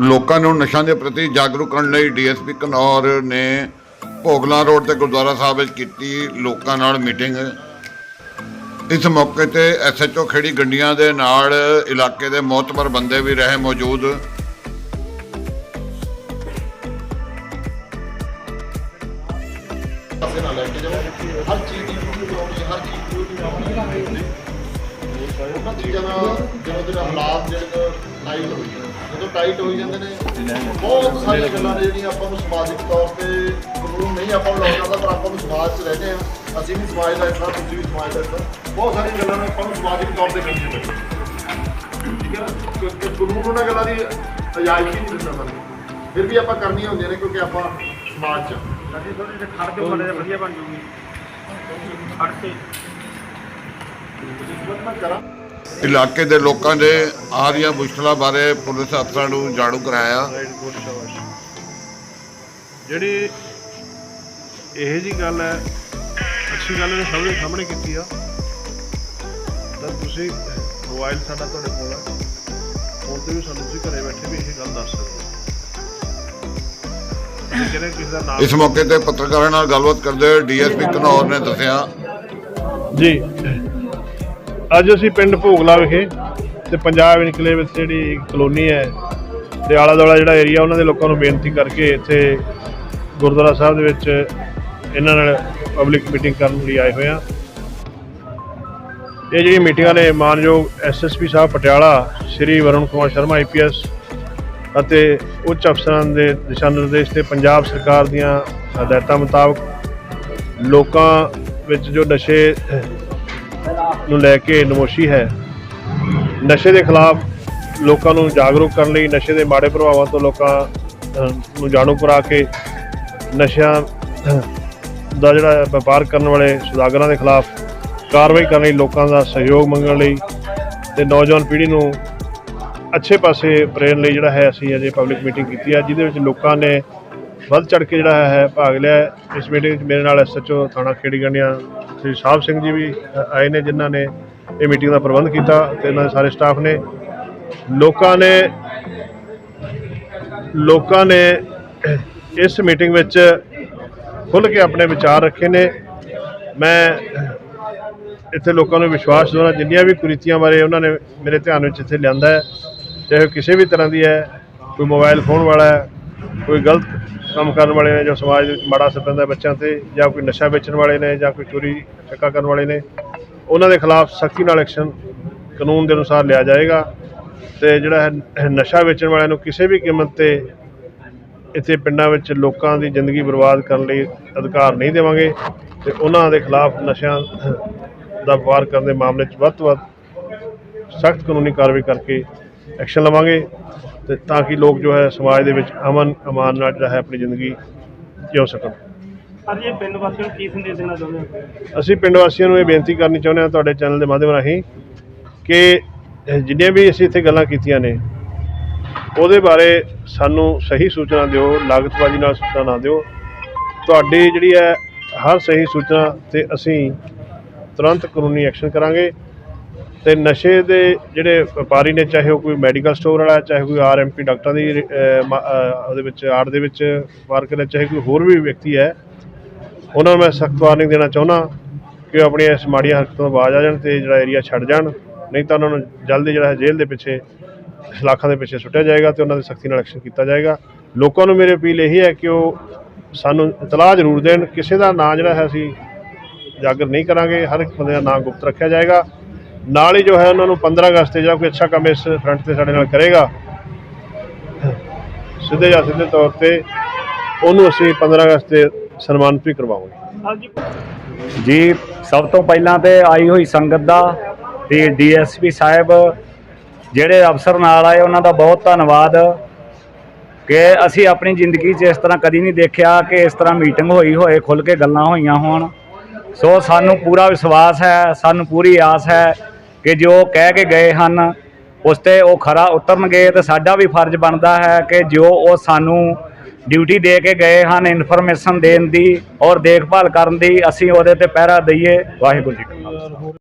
ਲੋਕਾਂ ਨੂੰ ਨਸ਼ਿਆਂ ਦੇ ਪ੍ਰਤੀ ਜਾਗਰੂਕ ਕਰਨ ਲਈ ਡੀਐਸਪੀ ਕਨੌਰ ਨੇ ਭੋਗਲਾ ਰੋਡ ਤੇ ਗੁਰਦੁਆਰਾ ਸਾਹਿਬ ਵਿੱਚ ਕੀਤੀ ਲੋਕਾਂ ਨਾਲ ਮੀਟਿੰਗ। ਇਸ ਮੌਕੇ ਤੇ ਐਸਐਚਓ ਖੇੜੀ ਗੰਡੀਆਂ ਦੇ ਨਾਲ ਇਲਾਕੇ ਦੇ ਮੋਤਬਰ ਬੰਦੇ ਵੀ ਰਹੇ ਮੌਜੂਦ। ਹਰ ਚੀਜ਼ ਦੀ ਵੀਡੀਓ ਬਣਾਉਣੀ ਹਰ ਚੀਜ਼ ਦੀ ਵੀਡੀਓ ਬਣਾਉਣੀ ਉਹਨਾਂ ਚੀਜ਼ਾਂ ਨਾਲ ਜਦੋਂ ਦੇ ਹਾਲਾਤ ਜਿਹੜੇ ਟਾਈਟ ਹੋਈ ਜਦੋਂ ਟਾਈਟ ਹੋਈ ਜਾਂਦੇ ਨੇ। ਬਹੁਤ ਸਾਰੀਆਂ ਗੱਲਾਂ ਨੇ ਜਿਹੜੀਆਂ ਆਪਾਂ ਨੂੰ ਸਮਾਜਿਕ ਤੌਰ ਤੇ ਕਾਨੂੰਨ ਨਹੀਂ ਆਪਾਂ ਨੂੰ ਲਾਉਣਾ ਪਰ ਆਪਾਂ ਨੂੰ ਸਮਾਜ 'ਚ ਰਹਿੰਦੇ ਆ ਅਸੀਂ ਵੀ ਸਮਾਜ ਦਾ ਹਿੱਸਾ ਤੁਸੀਂ ਵੀ ਸਮਾਜ ਦਾ ਹਿੱਸਾ। ਬਹੁਤ ਸਾਰੀਆਂ ਗੱਲਾਂ ਨੇ ਆਪਾਂ ਨੂੰ ਸਮਾਜਿਕ ਤੌਰ ਤੇ ਕਰਨੀਆਂ ਪੈਂਦੀਆਂ ਠੀਕ ਹੈ? ਕਿਉਂਕਿ ਕਾਨੂੰਨ ਉਹਨਾਂ ਗੱਲਾਂ ਦੀ ਇਜਾਜ਼ਤ ਨਹੀਂ ਦਿੰਦਾ ਸਾਨੂੰ ਫਿਰ ਵੀ ਆਪਾਂ ਕਰਨੀਆਂ ਹੁੰਦੀਆਂ ਨੇ ਕਿਉਂਕਿ ਆਪਾਂ ਸਮਾਜ 'ਚ। ਅਸੀਂ ਥੋੜੀ ਜਿਹੀ ਖੜ ਕੇ ਬੜੇ ਵਧੀਆ ਬਣ ਜੂਗੀ। ਖੜ ਕੇ। ਮੈਂ ਕਰਾਂ। ਇਲਾਕੇ ਦੇ ਲੋਕਾਂ ਦੇ ਆ ਰਹੀਆਂ ਮੁਸ਼ਕਲਾਂ ਬਾਰੇ ਪੁਲਿਸ ਅਫਸਰਾਂ ਨੂੰ ਜਾਣੂ ਕਰਾਇਆ। ਜਿਹੜੀ ਇਹ ਜੀ ਗੱਲ ਹੈ ਅੱਛੀ ਗੱਲ ਨੇ ਸਭ ਦੇ ਸਾਹਮਣੇ ਕੀਤੀ ਆ। ਤਾਂ ਤੁਸੀਂ ਮੋਬਾਈਲ ਸਾਡਾ ਤੁਹਾਡੇ ਕੋਲ ਹੈ ਫੋਨ ਤੇ ਵੀ ਸਾਨੂੰ ਤੁਸੀਂ ਘਰੇ ਬੈਠੇ ਵੀ ਇਹ ਗੱਲ ਦੱਸ ਸਕਦੇ ਹੋ। ਇਸ ਮੌਕੇ ਤੇ ਪੱਤਰਕਾਰਾਂ ਨਾਲ ਗੱਲਬਾਤ ਕਰਦੇ ਹੋਏ ਡੀਐਸਪੀ ਕਨੌਰ ਨੇ ਦੱਸਿਆ। ਜੀ। ਅੱਜ ਅਸੀਂ ਪਿੰਡ ਭੋਗਲਾ ਵਿਖੇ ਤੇ ਪੰਜਾਬ ਇਨਕਲੇਵ ਵਿੱਚ ਜਿਹੜੀ ਕਲੋਨੀ ਹੈ ਤੇ ਆਲਾ ਦੁਆਲਾ ਜਿਹੜਾ ਏਰੀਆ ਉਹਨਾਂ ਦੇ ਲੋਕਾਂ ਨੂੰ ਬੇਨਤੀ ਕਰਕੇ ਇੱਥੇ ਗੁਰਦੁਆਰਾ ਸਾਹਿਬ ਦੇ ਵਿੱਚ ਇਹਨਾਂ ਨਾਲ ਪਬਲਿਕ ਮੀਟਿੰਗ ਕਰਨ ਲਈ ਆਏ ਹੋਏ ਆ ਇਹ ਜਿਹੜੀ ਮੀਟਿੰਗਾਂ ਨੇ ਮਾਨਯੋਗ ਐਸਐਸਪੀ ਸਾਹਿਬ ਪਟਿਆਲਾ, ਸ਼੍ਰੀ ਵਰੁਣ ਕੁਮਾਰ ਸ਼ਰਮਾ ਆਈਪੀਐਸ ਅਤੇ ਉੱਚ ਅਫਸਰਾਂ ਦੇ ਦਿਸ਼ਾ ਨਿਰਦੇਸ਼ ਤੇ ਪੰਜਾਬ ਸਰਕਾਰ ਦੀਆਂ ਹਦਾਇਤਾਂ ਮੁਤਾਬਕ ਲੋਕਾਂ ਵਿੱਚ ਜੋ ਨਸ਼ੇ ਨੂੰ ਲੈ ਕੇ ਨਮੋਸ਼ੀ ਹੈ। ਨਸ਼ੇ ਦੇ ਖਿਲਾਫ ਲੋਕਾਂ ਨੂੰ ਜਾਗਰੂਕ ਕਰਨ ਲਈ, ਨਸ਼ੇ ਦੇ ਮਾੜੇ ਪ੍ਰਭਾਵਾਂ ਤੋਂ ਲੋਕਾਂ ਨੂੰ ਜਾਣੂ ਕਰਾ ਕੇ ਨਸ਼ਿਆਂ ਦਾ ਜਿਹੜਾ ਵਪਾਰ ਕਰਨ ਵਾਲੇ ਸੁਦਾਗਰਾਂ ਦੇ ਖਿਲਾਫ ਕਾਰਵਾਈ ਕਰਨ ਲਈ ਲੋਕਾਂ ਦਾ ਸਹਿਯੋਗ ਮੰਗਣ ਲਈ ਤੇ ਨੌਜਵਾਨ ਪੀੜ੍ਹੀ ਨੂੰ ਅੱਛੇ ਪਾਸੇ ਪ੍ਰੇਰਨ ਲਈ ਜਿਹੜਾ ਹੈ, ਅਸੀਂ ਅਜੇ ਪਬਲਿਕ ਮੀਟਿੰਗ ਕੀਤੀ ਹੈ, ਜਿਹਦੇ ਵਿੱਚ ਲੋਕਾਂ ਨੇ ਵੱਧ ਚੜ ਕੇ ਜਿਹੜਾ ਹੈ ਭਾਗ ਲਿਆ ਇਸ ਮੀਟਿੰਗ 'ਚ ਮੇਰੇ ਨਾਲ ਐਸਐਚਓ ਥਾਣਾ ਖੇੜੀ ਸ੍ਰੀ ਸਾਹਿਬ ਸਿੰਘ ਜੀ ਵੀ ਆਏ ਨੇ, ਜਿਨ੍ਹਾਂ ਨੇ ਇਹ ਮੀਟਿੰਗ ਦਾ ਪ੍ਰਬੰਧ ਕੀਤਾ ਤੇ ਇਹਨਾਂ ਦੇ ਸਾਰੇ ਸਟਾਫ ਨੇ। ਲੋਕਾਂ ਨੇ ਲੋਕਾਂ ਨੇ ਇਸ ਮੀਟਿੰਗ ਵਿੱਚ ਖੁੱਲ੍ਹ ਕੇ ਆਪਣੇ ਵਿਚਾਰ ਰੱਖੇ ਨੇ। ਮੈਂ ਇੱਥੇ ਲੋਕਾਂ ਨੂੰ ਵਿਸ਼ਵਾਸ ਦਿਵਾਉਣਾ, ਜਿੰਨੀਆਂ ਵੀ ਕੁਰੀਤੀਆਂ ਬਾਰੇ ਉਹਨਾਂ ਨੇ ਮੇਰੇ ਧਿਆਨ ਵਿੱਚ ਇੱਥੇ ਲਿਆਂਦਾ ਹੈ, ਚਾਹੇ ਉਹ ਕਿਸੇ ਵੀ ਤਰ੍ਹਾਂ ਦੀ ਹੈ, ਕੋਈ ਮੋਬਾਈਲ ਫੋਨ ਵਾਲਾ ਹੈ, ਕੋਈ ਗਲਤ ਕੰਮ ਕਰਨ ਵਾਲੇ ਨੇ ਜੋ ਸਮਾਜ ਦੇ ਵਿੱਚ ਮਾੜਾ ਅਸਰ ਪੈਂਦਾ ਹੈ ਬੱਚਿਆਂ ਤੇ ਜਾਂ ਕੋਈ ਨਸ਼ਾ ਵੇਚਣ ਵਾਲੇ ਨੇ ਜਾਂ ਕੋਈ ਚੋਰੀ ਚੱਕਾ ਕਰਨ ਵਾਲੇ ਨੇ, ਉਹਨਾਂ ਦੇ ਖਿਲਾਫ ਸਖਤੀ ਨਾਲ ਐਕਸ਼ਨ ਕਾਨੂੰਨ ਦੇ ਅਨੁਸਾਰ ਲਿਆ ਜਾਏਗਾ ਤੇ ਜਿਹੜਾ ਹੈ ਨਸ਼ਾ ਵੇਚਣ ਵਾਲਿਆਂ ਨੂੰ ਕਿਸੇ ਵੀ ਕੀਮਤ ਤੇ ਇੱਥੇ ਪਿੰਡਾਂ ਵਿੱਚ ਲੋਕਾਂ ਦੀ ਜ਼ਿੰਦਗੀ ਬਰਬਾਦ ਕਰਨ ਲਈ ਅਧਿਕਾਰ ਨਹੀਂ ਦੇਵਾਂਗੇ ਤੇ ਉਹਨਾਂ ਦੇ ਖਿਲਾਫ ਨਸ਼ਿਆਂ ਦਾ ਵਪਾਰ ਕਰਨ ਦੇ ਮਾਮਲੇ 'ਚ ਵੱਧ ਤੋਂ ਵੱਧ ਸਖਤ ਕਾਨੂੰਨੀ ਕਾਰਵਾਈ ਕਰਕੇ ਐਕਸ਼ਨ ਲਵਾਂਗੇ। ਤੇ ਤਾਂ ਕਿ ਲੋਕ ਜੋ ਹੈ ਸਮਾਜ ਦੇ ਵਿੱਚ ਅਮਨ ਅਮਾਨ ਨਾਲ ਜਿਹੜਾ ਹੈ ਆਪਣੀ ਜ਼ਿੰਦਗੀ ਜਿਉ ਸਕਣ। ਅੱਜ ਇਹ ਪਿੰਡ ਵਾਸੀਆਂ ਨੂੰ ਕੀ ਸੰਦੇਸ਼ ਦੇਣਾ ਚਾਹੁੰਦੇ ਹੋ? ਅਸੀਂ ਪਿੰਡ ਵਾਸੀਆਂ ਨੂੰ ਇਹ ਬੇਨਤੀ ਕਰਨੀ ਚਾਹੁੰਦੇ ਹਾਂ ਤੁਹਾਡੇ ਚੈਨਲ ਦੇ ਮਾਧਿਅਮ ਰਾਹੀਂ ਕਿ ਜਿੰਨੀਆਂ ਵੀ ਅਸੀਂ ਇੱਥੇ ਗੱਲਾਂ ਕੀਤੀਆਂ ਨੇ ਉਹਦੇ ਬਾਰੇ ਸਾਨੂੰ ਸਹੀ ਸੂਚਨਾ ਦਿਓ ਲਾਗਤਬਾਜ਼ੀ ਨਾਲ ਸੂਚਨਾ ਨਾ ਦਿਓ। ਤੁਹਾਡੀ ਜਿਹੜੀ ਹੈ ਹਰ ਸਹੀ ਸੂਚਨਾ ਤੇ ਅਸੀਂ ਤੁਰੰਤ ਕਾਨੂੰਨੀ ਐਕਸ਼ਨ ਕਰਾਂਗੇ। ਤੇ ਨਸ਼ੇ ਦੇ ਜਿਹੜੇ ਵਪਾਰੀ ਨੇ ਚਾਹੇ ਉਹ ਕੋਈ ਮੈਡੀਕਲ ਸਟੋਰ ਵਾਲਾ ਚਾਹੇ ਕੋਈ ਆਰਐਮਪੀ ਡਾਕਟਰਾਂ ਦੀ ਅਹ, ਉਹਦੇ ਵਿੱਚ ਆੜ ਦੇ ਵਿੱਚ ਵਪਾਰ ਹੈ ਚਾਹੇ ਕੋਈ ਹੋਰ ਵੀ ਵਿਅਕਤੀ ਹੈ ਉਹਨਾਂ ਨੂੰ ਮੈਂ ਸਖਤ ਵਾਰਨਿੰਗ ਦੇਣਾ ਚਾਹੁੰਦਾ ਕਿ ਉਹ ਆਪਣੀਆਂ ਇਸ ਮਾੜੀਆਂ ਹਰਕਤਾਂ ਤੋਂ ਬਾਜ਼ ਆ ਜਾਣ ਤੇ ਜਿਹੜਾ ਏਰੀਆ ਛੱਡ ਜਾਣ। ਨਹੀਂ ਤਾਂ ਉਹਨਾਂ ਨੂੰ ਜਲਦੀ ਜਿਹੜਾ ਹੈ ਜੇਲ੍ਹ ਦੇ ਪਿੱਛੇ ਸਲਾਖਾਂ ਦੇ ਪਿੱਛੇ ਸੁੱਟਿਆ ਜਾਏਗਾ ਤੇ ਉਹਨਾਂ ਦੇ ਸਖਤੀ ਨਾਲ ਐਕਸ਼ਨ ਕੀਤਾ ਜਾਏਗਾ। ਲੋਕਾਂ ਨੂੰ ਮੇਰੀ ਅਪੀਲ ਇਹੀ ਹੈ ਕਿ ਉਹ ਸਾਨੂੰ ਇਤਲਾਹ ਜ਼ਰੂਰ ਦੇਣ। ਕਿਸੇ ਦਾ ਨਾਂ ਜਿਹੜਾ ਹੈ ਅਸੀਂ ਜਾਗਰ ਨਹੀਂ ਕਰਾਂਗੇ। ਹਰ ਇੱਕ ਬੰਦੇ ਦਾ ਨਾਂ ਗੁਪਤ ਰੱਖਿਆ ਜਾਏਗਾ। ਨਾਲ ਹੀ ਜੋ ਹੈ ਉਹਨਾਂ ਨੂੰ 15 ਅਗਸਤ ਤੇ ਜਿਹੜਾ ਕੋਈ ਅੱਛਾ ਕੰਮ ਇਸ ਫਰੰਟ ਤੇ ਸਾਡੇ ਨਾਲ ਕਰੇਗਾ। ਸਿੱਧੇ ਜਾਂ ਸਿੱਧੇ ਤੌਰ ਤੇ ਉਹਨੂੰ ਅਸੀਂ 15 ਅਗਸਤ ਤੇ ਸਨਮਾਨਿਤ ਵੀ ਕਰਵਾਵਾਂਗੇ। ਜੀ ਸਭ ਤੋਂ ਪਹਿਲਾਂ ਤੇ ਆਈ ਹੋਈ ਸੰਗਤ ਦਾ ਤੇ ਡੀਐਸਪੀ ਸਾਹਿਬ ਜਿਹੜੇ ਅਫਸਰ ਨਾਲ ਆਏ ਉਹਨਾਂ ਦਾ ਬਹੁਤ ਧੰਨਵਾਦ ਕਿ ਅਸੀਂ ਆਪਣੀ ਜ਼ਿੰਦਗੀ 'ਚ ਇਸ ਤਰ੍ਹਾਂ ਕਦੀ ਨਹੀਂ ਦੇਖਿਆ ਕਿ ਇਸ ਤਰ੍ਹਾਂ ਮੀਟਿੰਗ ਹੋਈ ਹੋਏ ਖੁੱਲ ਕੇ ਗੱਲਾਂ ਹੋਈਆਂ ਹੋਣ। ਸੋ ਸਾਨੂੰ ਪੂਰਾ ਵਿਸ਼ਵਾਸ ਹੈ ਸਾਨੂੰ ਪੂਰੀ ਆਸ ਹੈ ਕਿ ਜੋ ਕਹਿ ਕੇ ਗਏ ਹਨ, ਉਸ ਤੇ ਉਹ ਖਰਾ ਉਤਰਨਗੇ ਤੇ ਸਾਡਾ ਵੀ ਫਰਜ਼ ਬਣਦਾ ਹੈ ਕਿ ਜੋ ਉਹ ਸਾਨੂੰ ਡਿਊਟੀ ਦੇ ਕੇ ਗਏ ਹਨ, ਇਨਫੋਰਮੇਸ਼ਨ ਦੇਣ ਦੀ ਔਰ ਦੇਖਭਾਲ ਕਰਨ ਦੀ, ਅਸੀਂ ਉਹਦੇ ਤੇ ਪਹਿਰਾ ਦਈਏ। ਵਾਹਿਗੁਰੂ ਜੀ ਕਾ ਖਾਲਸਾ।